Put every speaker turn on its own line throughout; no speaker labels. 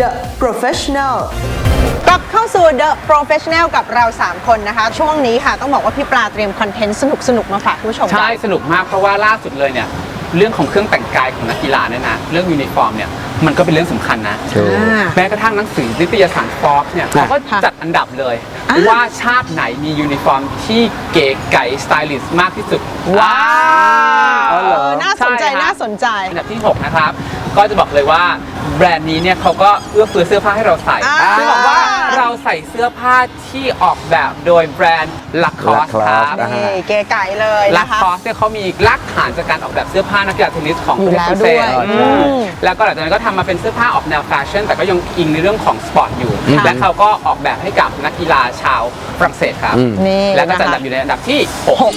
The Professional
กลับเข้าสู่ The Professional กับเรา 3 คนนะคะ ช่วงนี้ค่ะ ต้องบอกว่าพี่ปลาเตรียมคอนเทนต์สนุกๆ มาฝากคุณผู้ชม
ใช่ สนุกมากเพราะว่าล่าสุดเลยเนี่ย เรื่องของเครื่องแต่งกายของนักกีฬาเนี่ยนะเรื่องยูนิฟอร์มเนี่ยมันก็เป็นเรื่องสำคัญนะ
อ่า
แม้กระทั่งหนังสือนิตยสารฟอร์เนี่ยเขาก็
ค่ะ
จัดอันดับเลย
อ่า
ว่าชาติไหนมียูนิฟอร์มที่เก๋ไก๋สไตลิสต์มากที่สุด
ว้าว
อ๋อเหรอ
เออน่าสนใจ
ช่ครับ
น่าสนใจ
อันดับที่ 6 นะครับ ก็จะบอกเลยว่าแบรนด์นี้เนี่ยเขาก็เอื้อเฟื้อเสื้อผ้าให้เราใส่
อ่า
คือบอกว่าเราใส่เสื้อผ้าที่ออกแบบโดยแบรนด์ลักคอสค
Lacoste
รับ
อ่า
นี่เก๋ไก่เลย
ลัก
นะคะ
คอสเนี่ยเขามีรากฐานจากการออกแบบเสื้อผ้านักกีฬาเทนนิสของ
อยู่แล้ว
ฝรั่ง
ด้
เศ
วย
ส
อืม
แล้วก็หลังจากนั้นก็ทำมาเป็นเสื้อผ้าออกแนวแฟชั่น แต่ก็ยังอิงในเรื่องของสปอร์ตอยู่
ค่ะ
และเขาก็ออกแบบให้กับนักกีฬาชาวฝรั่งเศสครับ
อืม
นี่
และก็จัด
นะคะ
อันดับอยู่ในอันดับที่หก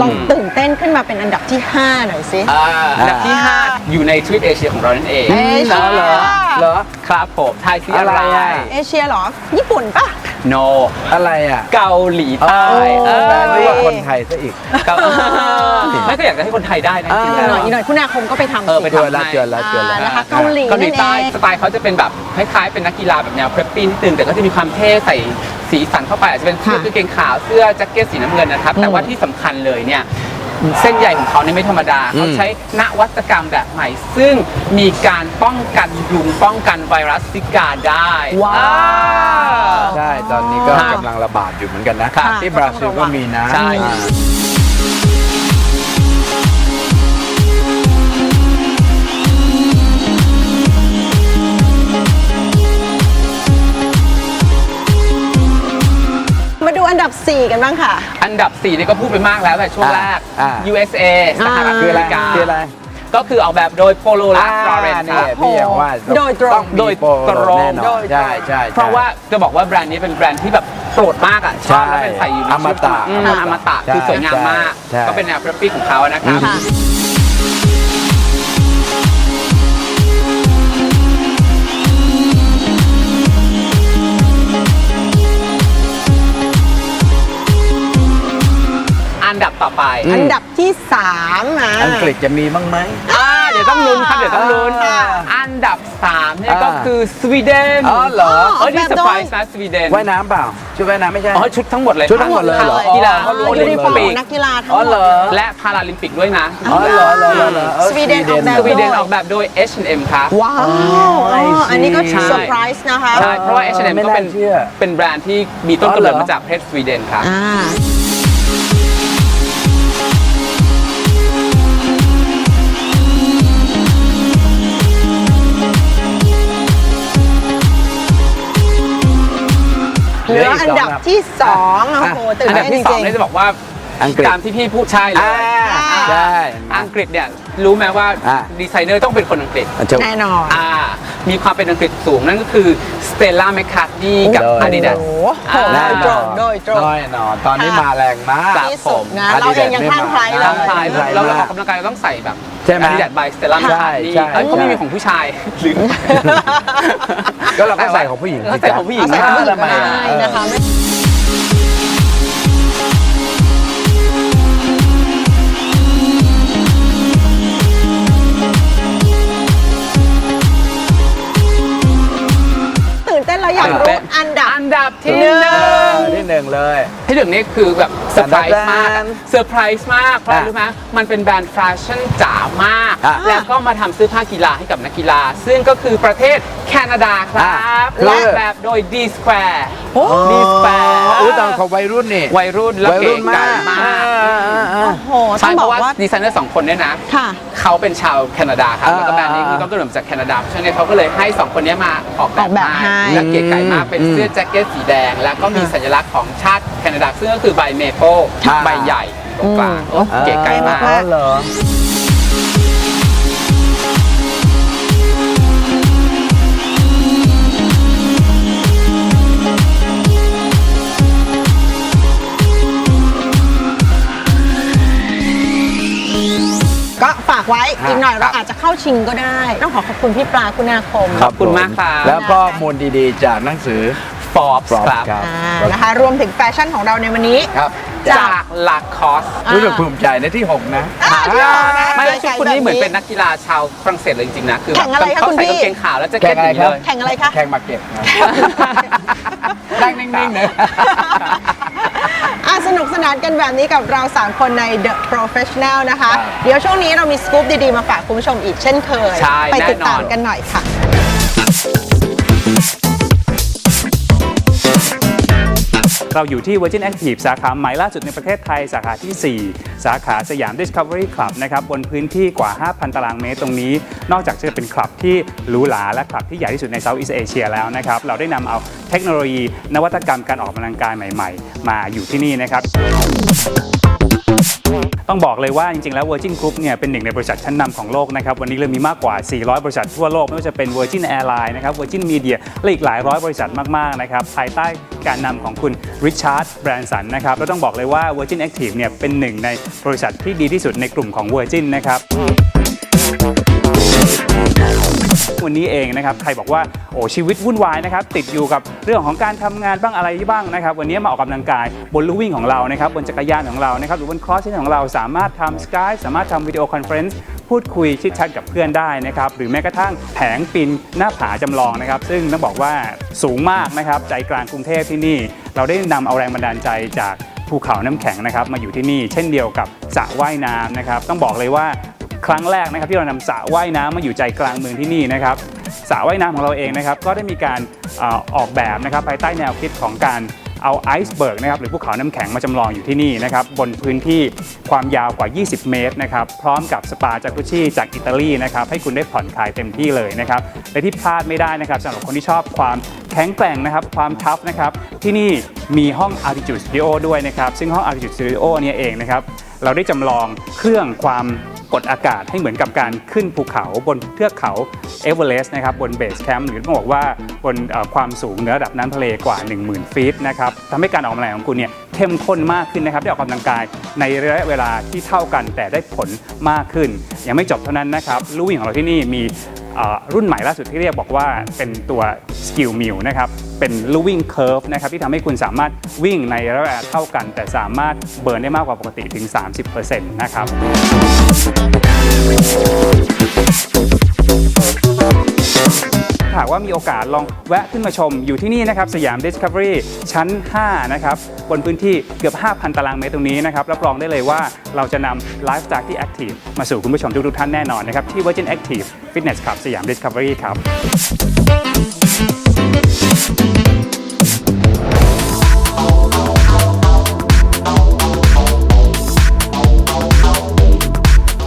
ลองตื่นเต้นขึ้นมาเป็นอันดับที่ 5 หน่อยสิ
อ่าอันดับที่ 5 อยู่ในทวีปเอเชียของเรานั่นเอง
เอเชีย
เหรอเหรอ ครับผมทายซีอะไร
อะไรอะ
เอเชียเหรอ ญี่ปุ่นปะ
no
อะไรอะ
เกาหลีใต้
อ๋อ
เออ
นึกว่าคนไทยซะอีก
เกาไม่ก็อยากจะให้คนไทยได้นะจริงๆ
อีก
แล้ว
หน่อยอีกหน่อยคุณอาคมก็ไปทำ
เออ
สิ
ไป
เจอแล้วเจอแล้วเจอแล้ว
อ่านะคะเกาหลี
เกาหลีใต้
นั่นเอง
สไตล์เขาจะเป็นแบบคล้ายๆเป็นนักกีฬาแบบแนวเพรปปี้นิดนึงแต่ก็จะมีความเท่ใส่สีสันเข้าไปอาจจะเป็นเสื้อ
ค่ะ
กางเกงขาวเสื้อแจ็คเก็ตสีน้ำเงินนะครับแต่ว่าที่สำคัญเลยเนี่ย เส้นใยของเขาเนี่ยไม่ธรรมดาเขาใช้นวัตกรรมแบบใหม่ ซึ่งมีการป้องกันยุงป้องกันไวรัสซิกาได้
ว้าว
อ่
ใช่ ตอนนี้ก็
ครับ
กำลังระบาดอยู่เหมือนกันนะ
ครับ
ที่บราซิลก็มีนะ
ใช่
4 กันบ้างค่ะ
อันดับ4นี่ก็พูดไปมากแล้วแต่ช่วงแรก
อ่า
USA สหรัฐอ
คือ
เม
อะไร
ริกา
คืออะไร
ก็คือออกแบบโดยโปโลและฟลอเรนซ์ค
นี่
รับ
พี่อย่างว่า
โดยตรง
ต้องมี
โดย
โปร
ตรง
แน่นอ
โด
น
ยตรง
ใช่ใช่
เพราะว่าจะบอกว่าแบรนด์นี้เป็นแบรนด์ที่แบบโปรดมากอะชอบแล้วเป็นใส่อยู่ใน
อมตะ
ชีวิอืมอมตะ
ใช่
คือสวยงามมาก
ใช่
ก็เป็นแนวเพรปปี้ของเขานะครับ
ค่ะ
อไป
อันดับที่3อะ
อังกฤษจะมีบ้างไหม
อ่าเดี๋ยวต้องลุ้นครับเดี๋ยวต้องลุ้น
อ่า
อันดับ3เนี่ยก็
อ่า
คือสวีเดน
อ๋อเหรอ
เออนี่
ออก
เซ
แบ
อบร์
โดย
ไพรส์นะสวีเดน
ว่ายน้ำเปล่าชุดว่ายน้ำไม่ใช่
อ๋อชุดทั้งหมดเลย
ชุดทั้งหมดเลยเหรอ
กีฬา
อ๋อ
โอ
ยู
ลิ
นิ
ม
ฟอร์ม
ปิ
ขอกงนักกีฬาทั้ง
อ๋อ
หม
เหร
ด
อ
และพาราลิมปิกด้วยนะ
อ๋อเหรอเหรอเหรอเหรอเออ
สวีเดนออกแบบ
สวีเดนออกแบบโดย H&M ครับ
ว้าว
ไอ้สิ
อันนี้ก็
ใช่
เซอร์ไพรส์นะคะ
ใช่เพราะว่า H&M
ไม่
ก็
น่า
เป็น
เชื่อ
เป็นแบรนด์ที่มีต้น
อ๋อกำเหร
เนิ
อ
ดมาจากประเทศสวีเดนครับ
เหลืออันดับที่สองโอ้โหตื่น
อันดับ
เต้นจ
ที่สอง
ริง
เนี่ยจะบอกว่า
อังกฤษ
ตามที่พี่พูดใช่เลย
อ่า
อ่า
ใช่
อังกฤษเนี่ยรู้ไหมว่า
อ่า
ดีไซเนอร์ต้องเป็นคนอังกฤษ
อะจะ
ๆแน่นอน
อ่า มีความเป็นอังกฤษสูงนั่นก็คือสเตลล่าแมคคาร์นีกับ
โอ้โห
Adidas
โอ้โห
อ่า
โดยตรงโดยตรง
แน่นอนตอนนี้มาแรงมาก
ครับ
ที่สุดนะ
ผม
เราเองยังคลั่งไคล้เล
ร่างกาย
ย
เราเราออกกำลังกายเราต้องใส่แบบ
ใช่ไหม
Adidas by Stella
ใช่
McCartney
ใช่
เอ้ยก็ไม่
ใช่
มีของผู้ชายหรือ
ก็เราก็ใส่ของผู้หญิง
เราใส่ของผู้หญิง
เอาใส่ของผู้หญิง
ทำไม
ก็
อะ
ได้นะคะไม่
ที่หนึ่งนี่คือแบบเซอร์ไพรส์มาก
อันดับ
เซอร์ไพรส์มากเพราะอะไร
อะ
รู้ไหมมันเป็นแบรนด์แฟชั่นจ๋ามาก
อะ
แล้วก็มาทำเสื้อผ้ากีฬาให้กับนักกีฬา ซึ่งก็คือประเทศแคนาดาครับ
อะ
และ
คือ
แบบโดย D Square
โอ้
D Square
อุ้ยตอนเขาวัยรุ่นนี่
วัยรุ่นและ
วัย
เก๋
รุ่น
ไก่
มาก
มาก
อ่าอ่าอ่า
โอ้โหต้
ใช่
อง
เพ
บอก
ราะว่า
ว่า
ดีไซเนอร์สองคนเนี่ยนะ
ค่ะ
เขาเป็นชาวแคนาดาครับ
อ่า
แล้วก็แบรนด์นี้คือต้นกำเนิดมาจากแคนาดาเพราะฉะนั้นเขาก็เลยให้สองคนนี้มาออกแบ
ออบกแบบให้
และเก๋ไก่มากเป็น
อืม
เสื้อแจ็คเก็ตสีแดง แล้วก็มีสัญลักษณ์ของชาติแค นาดาซึ่งก็คือใบเมเปิล
อ่า
ใบใหญ่ตรงกลาง
อืม
โอ้เก๋ไก่มาก
อ๋อเหรอ
ก็ฝากไว้
ครับ
อีกหน่อยเราอาจจะเข้าชิงก็ได้ ต้องขอขอบคุณพี่ปลาคุณอาคม
ขอบคุณมากครับ
แล้วก็มูลดีๆ จากหนังสือ
Forbes
Forbes
ครับ
ครับ
อ่านะคะรวมถึงแฟชั่นของเราในวันนี้
ครับ
จากลาคอส
อ่า
รู้สึกภูมิใจในที่6นะ
อ่าที่เรานะ
ไม่
ใส่
ชุดคุณนี่เหมือนเป็นนักกีฬาชาวฝรั่งเศสเลยจริงๆนะคือ
แข่งอะไรคะ
เขา
คุณ
ใส่
พี่
กางเกงขาวแล้วแจะเก็ตอย่างนี้เลย
แข่งอะไรคะ
แข่งมาเก็บครับนั่งนิ่งๆเลย
อะสนุกสนานกันแบบนี้กับเรา 3 คนใน The Professional นะคะ
ครับ
เดี๋ยวช่วงนี้เรามีสกู๊ปดีๆ มาฝากคุณผู้ชมอีกเช่นเคย
ใช่
ไปติดตาม
แน่นอน
กันหน่อยค่ะ
เราอยู่ที่ Virgin Active สาขาใหม่ล่าสุดในประเทศไทยสาขาที่ 4 สาขาสยาม Discovery Club นะครับบนพื้นที่กว่า 5,000 ตารางเมตรตรงนี้ นอกจากจะเป็นคลับที่หรูหราและคลับที่ใหญ่ที่สุดใน Southeast Asia แล้วนะครับเราได้นำเอาเทคโนโลยี นวัตกรรมการออกกำลังกายใหม่ ๆ มาอยู่ที่นี่นะครับ ต้องบอกเลยว่าจริงๆแล้ว Virgin Group เนี่ยเป็นหนึ่งในบริษัทชั้นนำของโลกนะครับวันนี้เรามีมากกว่า 400 บริษัททั่วโลก ไม่ว่าจะเป็น Virgin Airline นะครับ Virgin Media และอีกหลายร้อยบริษัทมากๆนะครับภายใต้การนำของคุณ Richard Branson นะครับแล้วต้องบอกเลยว่า Virgin Active เนี่ยเป็นหนึ่งในบริษัทที่ดีที่สุดในกลุ่มของ Virgin นะครับ วันนี้เองนะครับใครบอกว่าโอ้ชีวิตวุ่นวายนะครับติดอยู่กับเรื่องของการทำงานบ้างอะไรบ้างนะครับวันนี้มาออกกำลังกายบนลู่วิ่งของเรานะครับบนจักรยานของเรานะครับหรือบนครอสของเราสามารถทำสกายสามารถทำวิดีโอคอนเฟรนซ์พูดคุยชิดชัดกับเพื่อนได้นะครับหรือแม้กระทั่งแผงปีนหน้าผาจำลองนะครับ ซึ่งต้องบอกว่าสูงมากนะครับใจกลางกรุงเทพที่นี่ เราได้นำเอาแรงบันดาลใจจากภูเขาน้ำแข็งนะครับมาอยู่ที่นี่เช่นเดียวกับสระว่ายน้ำนะครับต้องบอกเลยว่า ครั้งแรกนะครับที่เรานำสระว่ายน้ำมาอยู่ใจกลางเมืองที่นี่นะครับสระว่ายน้ำของเราเองนะครับก็ได้มีการออกแบบนะครับภายใต้แนวคิดของการเอาไอซ์เบิร์กนะครับหรือภูเขาน้ำแข็งมาจำลองอยู่ที่นี่นะครับบนพื้นที่ความยาวกว่า 20 เมตรนะครับพร้อมกับสปาจากุชิจากอิตาลีนะครับให้คุณได้ผ่อนคลายเต็มที่เลยนะครับและที่พลาดไม่ได้นะครับสำหรับคนที่ชอบความแข็งแกร่งนะครับความทัฟนะครับที่นี่มีห้อง Altitude Studio ด้วยนะครับซึ่งห้อง Altitude Studio เนี่ยเองนะครับเราได้จำลองเครื่องความ กดอากาศให้เหมือนกับการขึ้นภูเขาบนเทือกเขาเอเวอเรสต์นะครับบนเบสแคมป์หรือต้องบอกว่าบนความสูงเหนือระดับน้ำทะเลกว่า 10,000 ฟีตนะครับทำให้การออกกำลังกายของคุณเนี่ยเข้มข้นมากขึ้นนะครับได้ออกกำลังกายในระยะเวลาที่เท่ากันแต่ได้ผลมากขึ้น ยังไม่จบเท่านั้นนะครับลู่วิ่งของเราที่นี่มี รุ่นใหม่ล่าสุดที่เรียกบอกว่าเป็นตัวสกิลมิลนะครับเป็นลู่วิ่งเคิร์ฟนะครับที่ทำให้คุณสามารถวิ่งในระยะเท่ากัน แต่สามารถเบิร์นได้มากกว่าปกติถึง 30%นะครับากว่ามีโอกาสลองแวะขึ้นมาชมอยู่ที่นี่นะครับสยาม Discovery ชั้น 5 นะครับ บนพื้นที่เกือบ 5,000 ตารางเมตรตรงนี้นะครับรับรองได้เลยว่าเราจะนำไลฟ์สไตล์ที่แอคทีฟมาสู่คุณผู้ชมทุกๆท่านแน่นอนนะครับ ที่ Virgin Active Fitness Club สยาม Discovery ครับ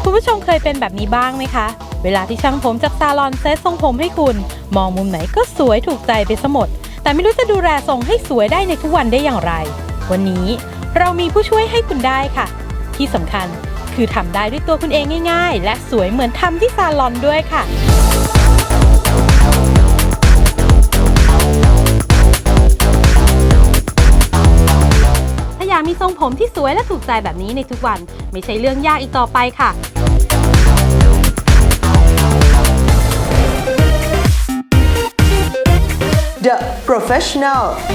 คุณผู้ชมเคยเป็นแบบนี้บ้างไหมคะ เวลาที่ช่างผมจากซาลอนเซตทรงผมให้คุณ มองมุมไหนก็สวยถูกใจไปซะหมด แต่ไม่รู้จะดูแลทรงให้สวยได้ในทุกวันได้อย่างไร วันนี้เรามีผู้ช่วยให้คุณได้ค่ะ ที่สำคัญคือทำได้ด้วยตัวคุณเองง่ายๆ และสวยเหมือนทำที่ซาลอนด้วยค่ะถ้าอยากมีทรงผมที่สวยและถูกใจแบบนี้ในทุกวัน ไม่ใช่เรื่องยากอีกต่อไปค่ะ
Professional